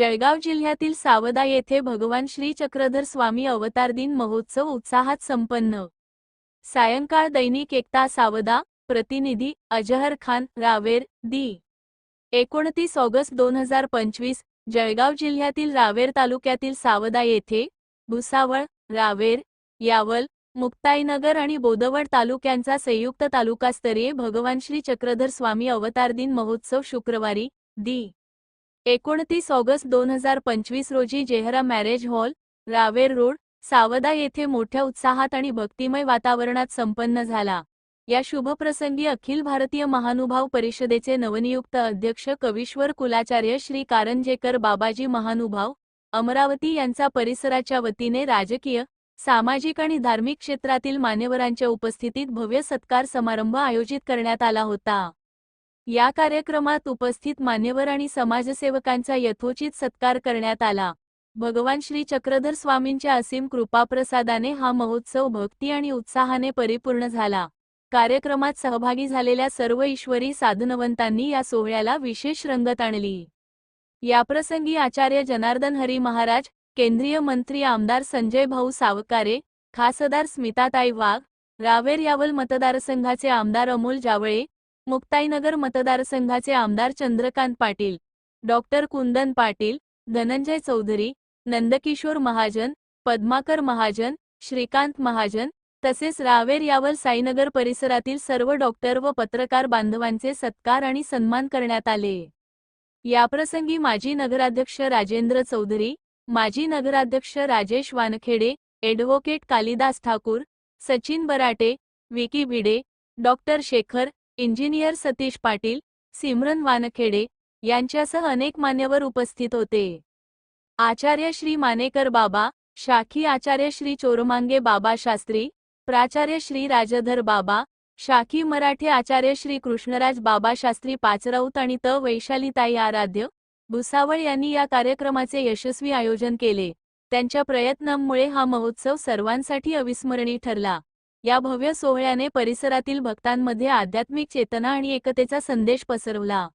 जळगाव जिल्ह्यातील सावदा येथे भगवान श्री चक्रधर स्वामी अवतार दिन महोत्सव उत्साहात संपन्न. सायंकाळ दैनिक एकता सावदा प्रतिनिधी अजहर खान रावेर दी एकोणतीस ऑगस्ट दोन हजार पंचवीस जळगाव जिल्ह्यातील रावेर तालुक्यातील सावदा येथे भुसावळ रावेर यावल मुक्ताईनगर आणि बोदवड तालुक्यांचा संयुक्त तालुकास्तरीय भगवान श्री चक्रधर स्वामी अवतार दिन महोत्सव शुक्रवारी दी एकोणतीस ऑगस्ट दोन हजार पंचवीस रोजी Jehra marriage hall Raver road Savda येथे मोठ्या उत्साहात आणि भक्तिमय वातावरणात संपन्न झाला. या शुभप्रसंगी अखिल भारतीय महानुभाव परिषदेचे नवनियुक्त अध्यक्ष कवीश्वर कुलाचार्य श्री कारंजेकर बाबाजी महानुभाव अमरावती यांचा परिसराच्या वतीने राजकीय सामाजिक आणि धार्मिक क्षेत्रातील मान्यवरांच्या उपस्थितीत भव्य सत्कार समारंभ आयोजित करण्यात आला होता. या कार्यक्रमात उपस्थित मान्यवर आणि समाजसेवकांचा यथोचित सत्कार करण्यात आला. भगवान श्री चक्रधर स्वामींच्या असीम कृपाप्रसादाने हा महोत्सव भक्ती आणि उत्साहाने परिपूर्ण झाला. कार्यक्रमात सहभागी झालेल्या सर्व ईश्वरी साधनवंतांनी या सोहळ्याला विशेष रंगत आणली. याप्रसंगी आचार्य जनार्दन हरी महाराज केंद्रीय मंत्री आमदार संजय भाऊ सावकारे खासदार स्मिताताई वाघ रावेर यावल मतदारसंघाचे आमदार अमोल जावळे मुक्ताईनगर मतदारसंघाचे आमदार चंद्रकांत पाटील डॉक्टर कुंदन पाटील धनंजय चौधरी नंदकिशोर महाजन पद्माकर महाजन श्रीकांत महाजन तसेच रावेर यावर साईनगर परिसरातील सर्व डॉक्टर व पत्रकार बांधवांचे सत्कार आणि सन्मान करण्यात आले. याप्रसंगी माजी नगराध्यक्ष राजेंद्र चौधरी माजी नगराध्यक्ष Rajesh Wankhede advocate Kalidas Thakur Sachin Barate Vicky Bhide doctor Shekhar engineer Satish Patil Simran Wankhede यांच्यासह अनेक मान्यवर उपस्थित होते. आचार्य श्री मानेकर बाबा शाखी आचार्य श्री चोरमांगे बाबा शास्त्री प्राचार्य श्री राजधर बाबा शाखी मराठी आचार्य श्री कृष्णराज बाबा शास्त्री पाचराऊत आणि त. वैशालीताई आराध्य भुसावळ यांनी या कार्यक्रमाचे यशस्वी आयोजन केले. त्यांच्या प्रयत्नांमुळे हा महोत्सव सर्वांसाठी अविस्मरणीय ठरला. या भव्य सोहळ्याने परिसरातील भक्तांमध्ये आध्यात्मिक चेतना आणि एकतेचा संदेश पसरवला.